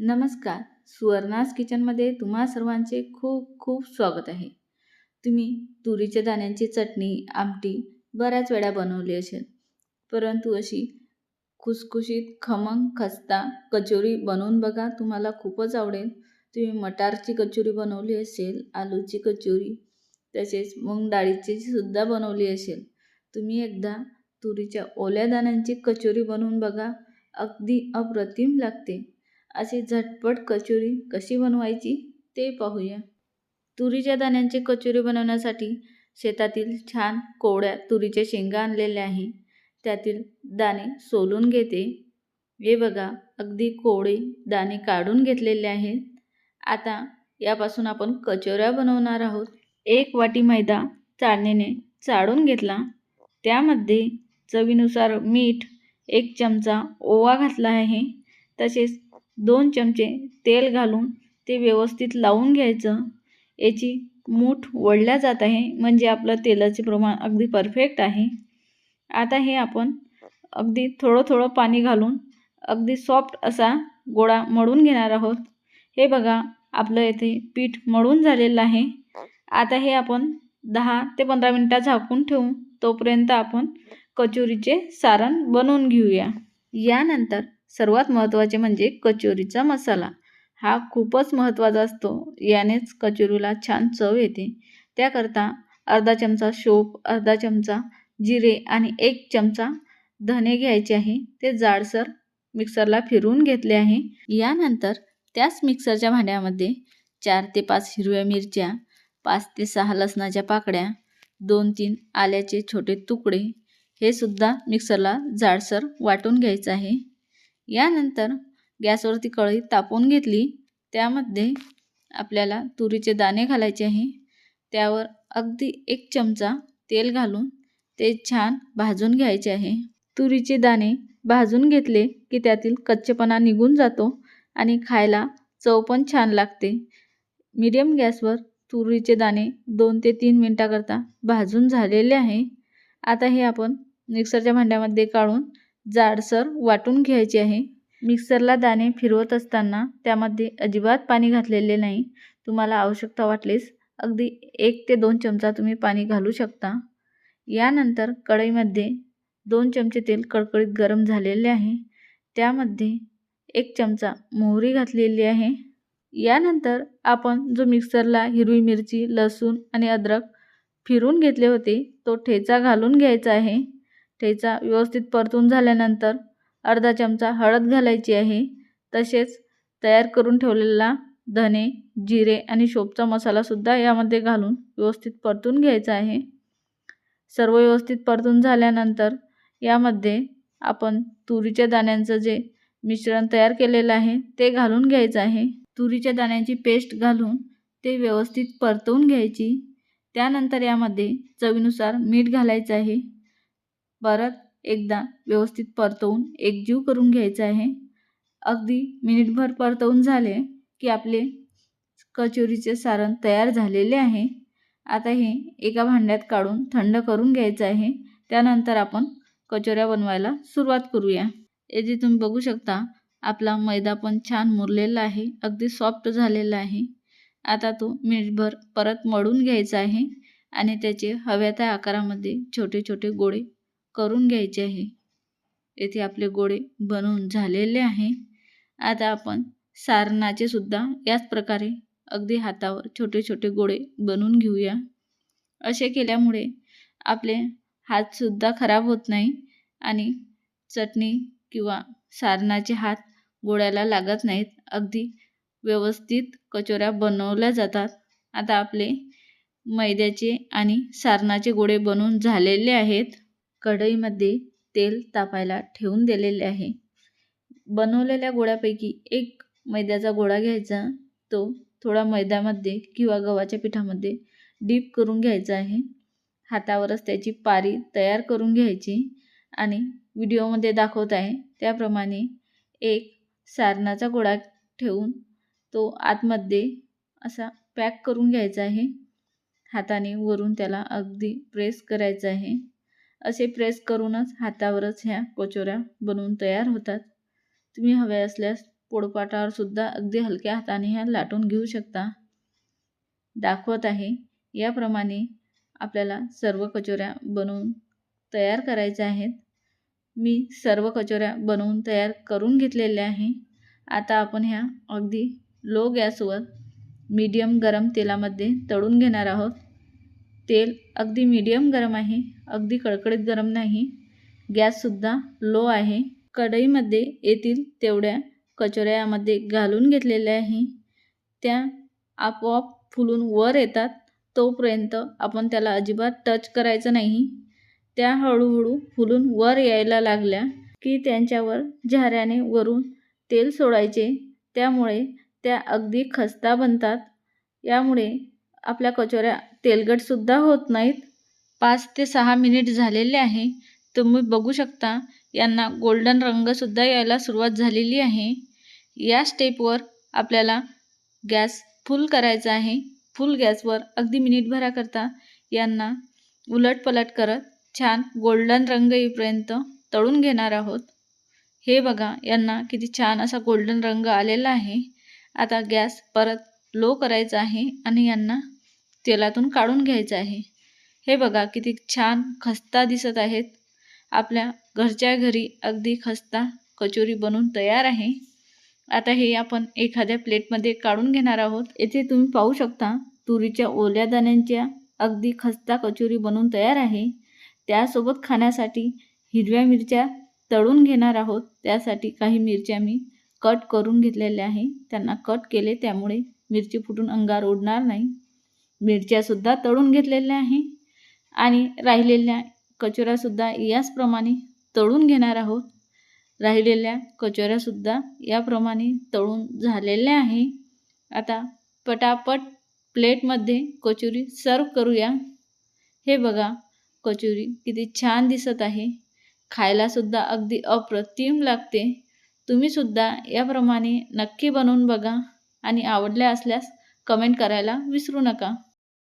नमस्कार. सुवर्णास किचनमध्ये तुम्हा सर्वांचे खूप खूप स्वागत आहे. तुम्ही तुरीच्या दाण्यांची चटणी आमटी बऱ्याच वेळा बनवली असेल. परंतु अशी खुसखुशीत खमंग खस्ता कचोरी बनवून बघा तुम्हाला खूपच आवडेल. तुम्ही मटारची कचोरी बनवली असेल आलूची कचोरी तसेच मूग डाळीची सुद्धा बनवली असेल. तुम्ही एकदा तुरीच्या ओल्या दाण्यांची कचोरी बनवून बघा अगदी अप्रतिम लागते. अशी झटपट कचोरी कशी बनवायची ते पाहूया. तुरीच्या दाण्यांची कचोरी बनवण्यासाठी शेतातील छान कोवड्या तुरीच्या शेंगा आणलेल्या आहे. त्यातील दाणे सोलून घेते. हे बघा अगदी कोवळे दाणे काढून घेतलेले आहेत. आता यापासून आपण कचोऱ्या बनवणार आहोत. एक वाटी मैदा चाळणीने चाळून घेतला. त्यामध्ये चवीनुसार मीठ एक चमचा ओवा घातला आहे. तसेच दोन चमचे तेल घालून ते व्यवस्थित लावून घ्यायचं. याची मूठ वळल्या जात आहे म्हणजे आपलं तेलाचे प्रमाण अगदी परफेक्ट आहे. आता हे आपण अगदी थोडं थोडं पाणी घालून अगदी सॉफ्ट असा गोळा मळून घेणार आहोत. हे बघा आपलं येथे पीठ मळून झालेलं आहे. आता हे आपण दहा ते पंधरा मिनटं झाकून ठेवू. तोपर्यंत आपण कचोरीचे सारण बनवून घेऊया. यानंतर सर्वात महत्त्वाचे म्हणजे कचोरीचा मसाला. हा खूपच महत्त्वाचा असतो. यानेच कचोरीला छान चव येते. त्याकरता अर्धा चमचा शोप अर्धा चमचा जिरे आणि एक चमचा धने घ्यायचे आहे. ते जाडसर मिक्सरला फिरवून घेतले आहे. यानंतर त्याच मिक्सरच्या भांड्यामध्ये चार ते पाच हिरव्या मिरच्या पाच ते सहा लसणाच्या पाकड्या दोन तीन आल्याचे छोटे तुकडे हे सुद्धा मिक्सरला जाडसर वाटून घ्यायचं आहे. यानंतर गॅसवरती कढई तापवून घेतली. त्यामध्ये आपल्याला तुरीचे दाणे घालायचे आहे. त्यावर अगदी एक चमचा तेल घालून ते छान भाजून घ्यायचे आहे. तुरीचे दाणे भाजून घेतले की त्यातील कच्चेपणा निघून जातो आणि खायला चव पण छान लागते. मीडियम गॅसवर तुरीचे दाणे दोन ते तीन मिनटाकरता भाजून झालेले आहे. आता हे आपण मिक्सरच्या भांड्यामध्ये काढून जाडसर वाटून घ्यायची आहे. मिक्सरला दाणे फिरवत असताना त्यामध्ये अजिबात पाणी घातलेले नाही. तुम्हाला आवश्यकता वाटलीस अगदी एक ते दोन चमचा तुम्ही पाणी घालू शकता. यानंतर कढईमध्ये दोन चमचे तेल कडकडीत गरम झालेले आहे. त्यामध्ये एक चमचा मोहरी घातलेली आहे. यानंतर आपण जो मिक्सरला हिरवी मिरची लसूण आणि अद्रक फिरून घेतले होते तो ठेचा घालून घ्यायचा आहे. ठेचा व्यवस्थित परतून झाल्यानंतर अर्धा चमचा हळद घालायची आहे. तसेच तयार करून ठेवलेला धने जिरे आणि शोपचा मसालासुद्धा यामध्ये घालून व्यवस्थित परतून घ्यायचा आहे. सर्व व्यवस्थित परतून झाल्यानंतर यामध्ये आपण तुरीच्या दाण्यांचं जे मिश्रण तयार केलेलं आहे ते घालून घ्यायचं आहे. तुरीच्या दाण्यांची पेस्ट घालून ते व्यवस्थित परतवून घ्यायची. त्यानंतर यामध्ये चवीनुसार मीठ घालायचं आहे. परत एकदा व्यवस्थित परतवून एकजीव करून घ्यायचं आहे. अगदी मिनिटभर परतवून झाले की आपले कचोरीचे सारण तयार झालेले आहे. आता हे एका भांड्यात काढून थंड करून घ्यायचं आहे. त्यानंतर आपण कचोऱ्या बनवायला सुरुवात करूया. हे तुम्ही बघू शकता आपला मैदा पण छान मुरलेला आहे. अगदी सॉफ्ट झालेला आहे. आता तो मिनिटभर परत मळून घ्यायचा आहे आणि त्याचे हव्या त्या आकारामध्ये छोटे छोटे गोळे करून घ्यायचे आहे. येथे आपले गोळे बनवून झालेले आहे. आता आपण सारणाचे सुद्धा याच प्रकारे अगदी हातावर छोटे छोटे गोळे बनवून घेऊया. असे केल्यामुळे आपले हातसुद्धा खराब होत नाही आणि चटणी किंवा सारणाचे हात गोळ्याला लागत नाहीत. अगदी व्यवस्थित कचोऱ्या बनवल्या जातात. आता आपले मैद्याचे आणि सारणाचे गोळे बनवून झालेले आहेत. कढईमध्ये तेल तापायला ठेवून दिलेले आहे. बनवलेल्या गोळ्यापैकी एक मैद्याचा गोळा घ्यायचा तो थोडा मैद्यामध्ये किंवा गव्हाच्या पिठामध्ये डीप करून घ्यायचा आहे. हातावरच त्याची पारी तयार करून घ्यायची आणि व्हिडिओमध्ये दाखवत आहे. त्याप्रमाणे एक सारणाचा गोळा ठेवून तो आतमध्ये असा पॅक करून घ्यायचा आहे. हाताने वरून त्याला अगदी प्रेस करायचं आहे. असे प्रेस करूनच हातावरच ह्या कचोऱ्या बनवून तयार होतात. तुम्ही हवे असल्यास पोळपाटावर सुद्धा अगदी हलक्या हाताने ह्या लाटून घेऊ शकता. दाखवत आहे. याप्रमाणे आपल्याला सर्व कचोऱ्या बनवून तयार करायच्या आहेत. मी सर्व कचोऱ्या बनवून तयार करून घेतलेल्या आहे. आता आपण ह्या अगदी लो गॅसवर मीडियम गरम तेलामध्ये तळून घेणार आहोत. तेल अगदी मीडियम गरम आहे अगदी कडकडीत गरम नाही. गॅससुद्धा लो आहे. कढईमध्ये येतील तेवढ्या कचोऱ्या यामध्ये घालून घेतलेल्या आहे. त्या आपोआप फुलून वर येतात. तोपर्यंत आपण त्याला अजिबात टच करायचं नाही. त्या हळूहळू फुलून वर यायला लागल्या की त्यांच्यावर झाऱ्याने वरून तेल सोडायचे. त्यामुळे त्या अगदी खस्ता बनतात. यामुळे आपल्या कचोऱ्या तेलकटसुद्धा होत नाहीत. पाच ते सहा मिनिट झालेले आहे. तुम्ही बघू शकता यांना गोल्डन रंगसुद्धा यायला सुरुवात झालेली आहे. या स्टेपवर आपल्याला गॅस फुल करायचा आहे. फुल गॅसवर अगदी मिनिटभराकरता यांना उलटपलट करत छान गोल्डन रंग येईपर्यंत तळून घेणार आहोत. हे बघा यांना किती छान असा गोल्डन रंग आलेला आहे. आता गॅस परत लो करायचा आहे आणि यांना तेलातून काढून घ्यायचं आहे. हे बघा किती छान खस्ता दिसत आहेत. आपल्या घरच्या घरी अगदी खस्ता कचोरी बनवून तयार आहे. आता हे आपण एखाद्या प्लेटमध्ये काढून घेणार आहोत. येथे तुम्ही पाहू शकता तुरीच्या ओल्या दाण्यांच्या अगदी खस्ता कचोरी बनवून तयार आहे. त्यासोबत खाण्यासाठी हिरव्या मिरच्या तळून घेणार आहोत. त्यासाठी काही मिरच्या मी कट करून घेतलेल्या आहे. त्यांना कट केले त्यामुळे मिरची फुटून अंगार ओढणार नाही. मिरच्यासुद्धा तळून घेतलेल्या आहे. आणि राहिलेल्या कचोऱ्यासुद्धा याचप्रमाणे तळून घेणार आहोत. राहिलेल्या कचोऱ्यासुद्धा याप्रमाणे तळून झालेल्या आहे. आता पटापट प्लेटमध्ये कचोरी सर्व करूया. हे बघा कचोरी किती छान दिसत आहे. खायलासुद्धा अगदी अप्रतिम लागते. तुम्हीसुद्धा याप्रमाणे नक्की बनवून बघा आणि आवडल्या असल्यास कमेंट करायला विसरू नका.